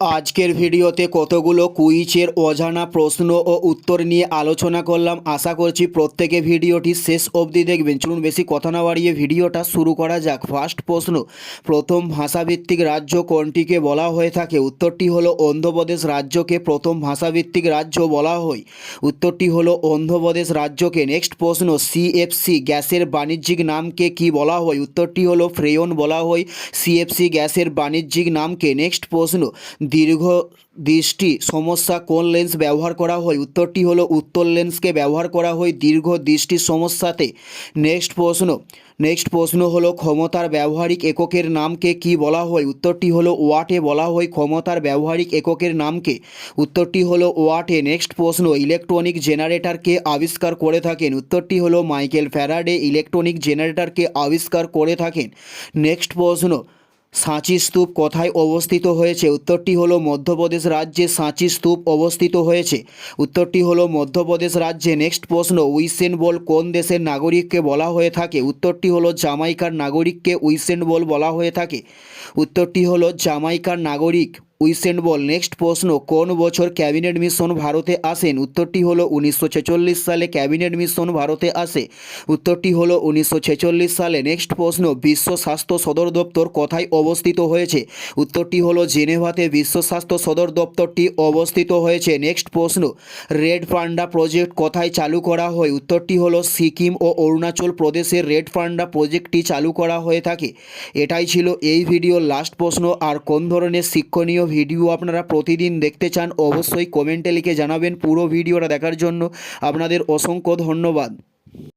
আজকের ভিডিওতে কতগুলো কুইজের অজানা প্রশ্ন ও উত্তর নিয়ে আলোচনা করলাম। আশা করছি প্রত্যেকে ভিডিওটি শেষ অবধি দেখবেন। চলুন বেশি কথা না বাড়িয়ে ভিডিওটা শুরু করা যাক। ফার্স্ট প্রশ্ন, প্রথম ভাষাভিত্তিক রাজ্য কোনটিকে বলা হয়ে থাকে? উত্তরটি হলো অন্ধ্রপ্রদেশ রাজ্যকে প্রথম ভাষাভিত্তিক রাজ্য বলা হয়। উত্তরটি হলো অন্ধ্রপ্রদেশ রাজ্যকে। নেক্সট প্রশ্ন সিএফসি গ্যাসের বাণিজ্যিক নামকে কি বলা হয়? উত্তরটি হলো ফ্রেয়ন বলা হয়। সিএফসি গ্যাসের বাণিজ্যিক নামকে। নেক্সট প্রশ্ন দীর্ঘ দৃষ্টি সমস্যা কোন লেন্স ব্যবহার করা হয়? উত্তরটি হলো উত্তর লেন্সকে ব্যবহার করা হয় দীর্ঘ দৃষ্টির সমস্যাতে। নেক্সট প্রশ্ন। নেক্সট প্রশ্ন হলো ক্ষমতার ব্যবহারিক এককের নামকে কি বলা হয়? উত্তরটি হলো ওয়াটে বলা হয় ক্ষমতার ব্যবহারিক এককের নামকে। উত্তরটি হলো ওয়াটে। নেক্সট প্রশ্ন। ইলেকট্রনিক জেনারেটরকে আবিষ্কার করে থাকেন। উত্তরটি হলো মাইকেল ফ্যারাডে ইলেকট্রনিক জেনারেটরকে আবিষ্কার করে থাকেন। নেক্সট প্রশ্ন। সাঁচি স্তূপ কোথায় অবস্থিত হয়েছে? উত্তরটি হলো মধ্যপ্রদেশ রাজ্যে সাঁচি স্তূপ অবস্থিত হয়েছে। উত্তরটি হলো মধ্যপ্রদেশ রাজ্যে। নেক্সট প্রশ্ন উইসেন বল কোন দেশের নাগরিককে বলা হয়ে থাকে? উত্তরটি হলো জামাইকার নাগরিককে উইসেন বল বলা হয়ে থাকে। উত্তরটি হলো জামাইকার নাগরিক। উইসেন বল। নেক্সট প্রশ্ন, কোন বছর ক্যাবিনেট মিশন ভারতে আসেন? উত্তরটি হলো উনিশশো ছেচল্লিশ সালে ক্যাবিনেট মিশন ভারতে আসে। উত্তরটি হলো উনিশশো ছেচল্লিশ সালে। নেক্সট প্রশ্ন, বিশ্ব স্বাস্থ্য সদর দপ্তর কোথায় অবস্থিত হয়েছে? উত্তরটি হলো জেনেভাতে বিশ্ব স্বাস্থ্য সদর দপ্তরটি অবস্থিত হয়েছে। নেক্সট প্রশ্ন, রেড পান্ডা প্রজেক্ট কোথায় চালু করা হয়? উত্তরটি হলো সিকিম ও অরুণাচল প্রদেশের রেড পান্ডা প্রজেক্টটি চালু করা হয়ে থাকে। এটাই ছিল এই ভিডিওর লাস্ট প্রশ্ন। আর কোন ধরনের শিক্ষণীয় ভিডিও আপনারা প্রতিদিন দেখতে চান, অবশ্যই কমেন্টে লিখে জানাবেন পুরো ভিডিওটা দেখার জন্য। আপনাদের অসংখ্য ধন্যবাদ।